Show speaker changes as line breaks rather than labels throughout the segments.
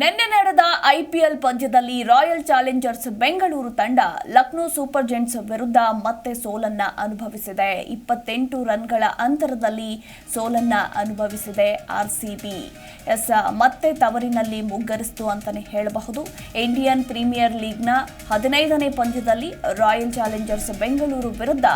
ನಿನ್ನೆ ನಡೆದ ಐಪಿಎಲ್ ಪಂದ್ಯದಲ್ಲಿ ರಾಯಲ್ ಚಾಲೆಂಜರ್ಸ್ ಬೆಂಗಳೂರು ತಂಡ ಲಕ್ನೋ ಸೂಪರ್ ಜೆಂಟ್ಸ್ ವಿರುದ್ಧ ಮತ್ತೆ ಸೋಲನ್ನ ಅನುಭವಿಸಿದೆ. ಇಪ್ಪತ್ತೆಂಟು ರನ್ಗಳ ಅಂತರದಲ್ಲಿ ಸೋಲನ್ನ ಅನುಭವಿಸಿದೆ ಆರ್ಸಿಬಿ ಎಸ್, ಮತ್ತೆ ತವರಿನಲ್ಲಿ ಮುಗ್ಗರಿಸಿತು ಅಂತಲೇ ಹೇಳಬಹುದು. ಇಂಡಿಯನ್ ಪ್ರೀಮಿಯರ್ ಲೀಗ್ನ ಹದಿನೈದನೇ ಪಂದ್ಯದಲ್ಲಿ ರಾಯಲ್ ಚಾಲೆಂಜರ್ಸ್ ಬೆಂಗಳೂರು ವಿರುದ್ಧ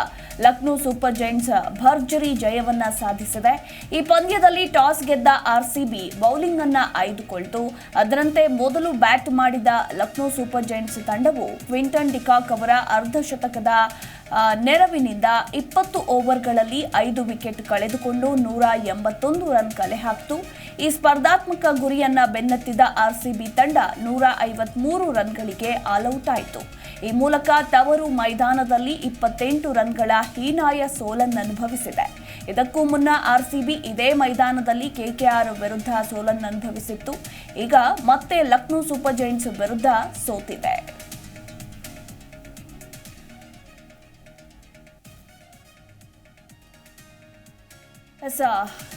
ಲಕ್ನೋ ಸೂಪರ್ ಜೈಂಟ್ಸ್ ಭರ್ಜರಿ ಜಯವನ್ನ ಸಾಧಿಸಿದೆ. ಈ ಪಂದ್ಯದಲ್ಲಿ ಟಾಸ್ ಗೆದ್ದ ಆರ್ಸಿಬಿ ಬೌಲಿಂಗ್ ಅನ್ನ ಆಯ್ದುಕೊಳ್ತು. ಅದರಂತೆ ಮೊದಲು ಬ್ಯಾಟ್ ಮಾಡಿದ ಲಕ್ನೋ ಸೂಪರ್ ಜೈಂಟ್ಸ್ ತಂಡವು ಕ್ವಿಂಟನ್ ಡಿಕಾಕ್ ಅವರ ಅರ್ಧ ಶತಕದ ಆ, ನೆರವಿನಿಂದ ಇಪ್ಪತ್ತು ಓವರ್ಗಳಲ್ಲಿ ಐದು ವಿಕೆಟ್ ಕಳೆದುಕೊಂಡು ನೂರ ಎಂಬತ್ತೊಂದು ರನ್ ಕಲೆ ಹಾಕಿತು. ಈ ಸ್ಪರ್ಧಾತ್ಮಕ ಗುರಿಯನ್ನ ಬೆನ್ನತ್ತಿದ ಆರ್ಸಿಬಿ ತಂಡ ನೂರ ಐವತ್ಮೂರು ರನ್ಗಳಿಗೆ ಆಲ್ಔಟ್ ಆಯಿತು ಈ ಮೂಲಕ ತವರು ಮೈದಾನದಲ್ಲಿ ಇಪ್ಪತ್ತೆಂಟು ರನ್ಗಳ ಹೀನಾಯ ಸೋಲನ್ನನುಭವಿಸಿದೆ ಇದಕ್ಕೂ ಮುನ್ನ ಆರ್ಸಿಬಿ ಇದೇ ಮೈದಾನದಲ್ಲಿ ಕೆಕೆಆರ್ ವಿರುದ್ಧ ಸೋಲನ್ನನುಭವಿಸಿತ್ತು ಈಗ ಮತ್ತೆ ಲಕ್ನೋ ಸೂಪರ್ ಜೈಂಟ್ಸ್ ವಿರುದ್ಧ ಸೋತಿದೆ. ಎಸ್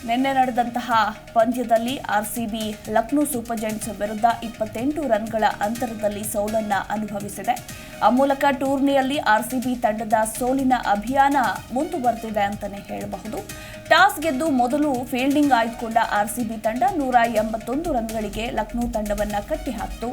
ನಿನ್ನೆ ನಡೆದಂತಹ ಪಂದ್ಯದಲ್ಲಿ ಆರ್ಸಿಬಿ ಲಕ್ನೋ ಸೂಪರ್ ಜೈಂಟ್ಸ್ ವಿರುದ್ಧ ಇಪ್ಪತ್ತೆಂಟು ರನ್ಗಳ ಅಂತರದಲ್ಲಿ ಸೋಲನ್ನು ಅನುಭವಿಸಿದೆ. ಆ ಮೂಲಕ ಟೂರ್ನಿಯಲ್ಲಿ ಆರ್ಸಿಬಿ ತಂಡದ ಸೋಲಿನ ಅಭಿಯಾನ ಮುಂದುವರೆದಿದೆ ಅಂತಲೇ ಹೇಳಬಹುದು. ಟಾಸ್ ಗೆದ್ದು ಮೊದಲು ಫೀಲ್ಡಿಂಗ್ ಆಯ್ದುಕೊಂಡ ಆರ್ಸಿಬಿ ತಂಡ ನೂರ ಎಂಬತ್ತೊಂದು ರನ್ಗಳಿಗೆ ಲಕ್ನೋ ತಂಡವನ್ನು ಕಟ್ಟಿಹಾಕಿತು.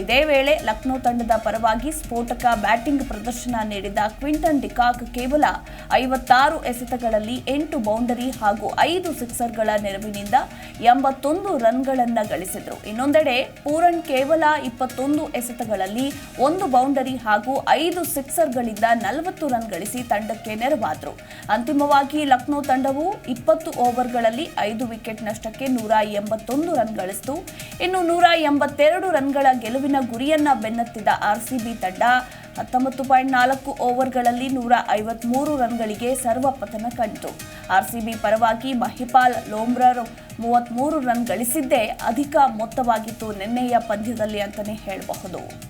ಇದೇ ವೇಳೆ ಲಕ್ನೋ ತಂಡದ ಪರವಾಗಿ ಸ್ಫೋಟಕ ಬ್ಯಾಟಿಂಗ್ ಪ್ರದರ್ಶನ ನೀಡಿದ ಕ್ವಿಂಟನ್ ಡಿಕಾಕ್ ಕೇವಲ ಐವತ್ತಾರು ಎಸೆತಗಳಲ್ಲಿ ಎಂಟು ಬೌಂಡರಿ ಹಾಗೂ ಐದು ಸಿಕ್ಸರ್ಗಳ ನೆರವಿನಿಂದ ಎಂಬತ್ತೊಂದು ರನ್ಗಳನ್ನು ಗಳಿಸಿದರು. ಇನ್ನೊಂದೆಡೆ ಪೂರನ್ ಕೇವಲ ಇಪ್ಪತ್ತೊಂದು ಎಸೆತಗಳಲ್ಲಿ ಒಂದು ಬೌಂಡರಿ ಹಾಗೂ ಐದು ಸಿಕ್ಸರ್ಗಳಿಂದ ನಲವತ್ತು ರನ್ ಗಳಿಸಿ ತಂಡಕ್ಕೆ ನೆರವಾದರು. ಅಂತಿಮವಾಗಿ ಲಕ್ನೋ ತಂಡವು ಇಪ್ಪತ್ತು ಓವರ್ಗಳಲ್ಲಿ ಐದು ವಿಕೆಟ್ ನಷ್ಟಕ್ಕೆ ನೂರ ಎಂಬತ್ತೊಂದು ರನ್ ಗಳಿಸಿತು. ಇನ್ನು ನೂರ ಎಂಬತ್ತೆರಡು ರನ್ಗಳ ಗೆಲುವಿನ ಗುರಿಯನ್ನ ಬೆನ್ನತ್ತಿದ ಆರ್ಸಿಬಿ ತಂಡ ಹತ್ತೊಂಬತ್ತು ಪಾಯಿಂಟ್ ನಾಲ್ಕು ಓವರ್ಗಳಲ್ಲಿ ನೂರ ಐವತ್ಮೂರು ರನ್ಗಳಿಗೆ ಸರ್ವಪತನ ಕಂಡಿತು. ಆರ್ಸಿಬಿ ಪರವಾಗಿ ಮಹಿಪಾಲ್ ಲೋಮ್ರರ್ ಮೂವತ್ಮೂರು ರನ್ ಗಳಿಸಿದ್ದೇ ಅಧಿಕ ಮೊತ್ತವಾಗಿತ್ತು. ನಿನ್ನೆಯ ಪಂದ್ಯದಲ್ಲಿ ಅಂತಲೇ ಹೇಳಬಹುದು.